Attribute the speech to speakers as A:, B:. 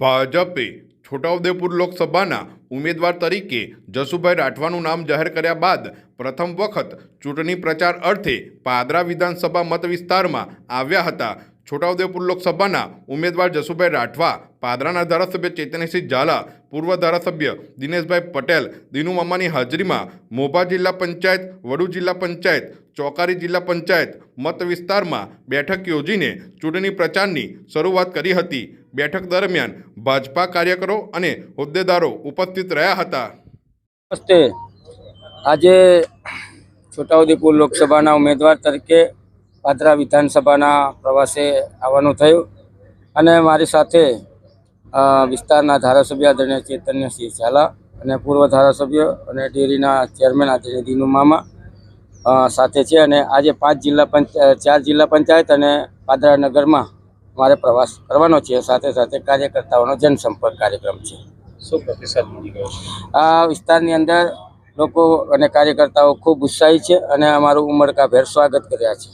A: ભાજપે છોટાઉદેપુર લોકસભાના ઉમેદવાર તરીકે જસુભાઈ રાઠવાનું નામ જાહેર કર્યા બાદ પ્રથમ વખત ચૂંટણી પ્રચાર અર્થે પાદરા વિધાનસભા મત વિસ્તારમાં આવ્યા હતા. છોટાઉદેપુર લોકસભાના ઉમેદવાર જસુભાઈ રાઠવા, પાદરાના ધારાસભ્ય ચેતનસિંહ ઝાલા, પૂર્વ ધારાસભ્ય દિનેશભાઈ પટેલ, દિનુ હાજરીમાં મોભા જિલ્લા પંચાયત, વડુ જિલ્લા પંચાયત, ચોકારી જિલ્લા પંચાયત મત વિસ્તારમાં બેઠક યોજીને ચૂંટણી પ્રચારની શરૂઆત કરી હતી. બેઠક દરમિયાન ભાજપા કાર્યકરો અને હોદ્દેદારો ઉપસ્થિત રહ્યા હતા.
B: નમસ્તે. આજે છોટાઉદેપુર લોકસભાના ઉમેદવાર તરીકે પાદરા વિધાનસભાના પ્રવાસે આવવાનું થયું અને મારી સાથે વિસ્તારના ધારાસભ્ય આદરણીય ચૈતન્યસિંહ ઝાલા અને પૂર્વ ધારાસભ્ય અને ડેરીના ચેરમેન આદરણીય દિનુ મામા સાથે છે અને આજે પાંચ જિલ્લા પંચાયત ચાર જિલ્લા પંચાયત અને પાદરા નગરમાં મારે પ્રવાસ કરવાનો છે. સાથે સાથે કાર્યકર્તાઓનો જનસંપર્ક કાર્યક્રમ છે.
C: શું પ્રતિસાદ મળી ગયો છે?
B: આ વિસ્તારની અંદર લોકો અને કાર્યકર્તાઓ ખૂબ ઉત્સાહી છે અને અમારું ઉમળકાભેર સ્વાગત કર્યા છે.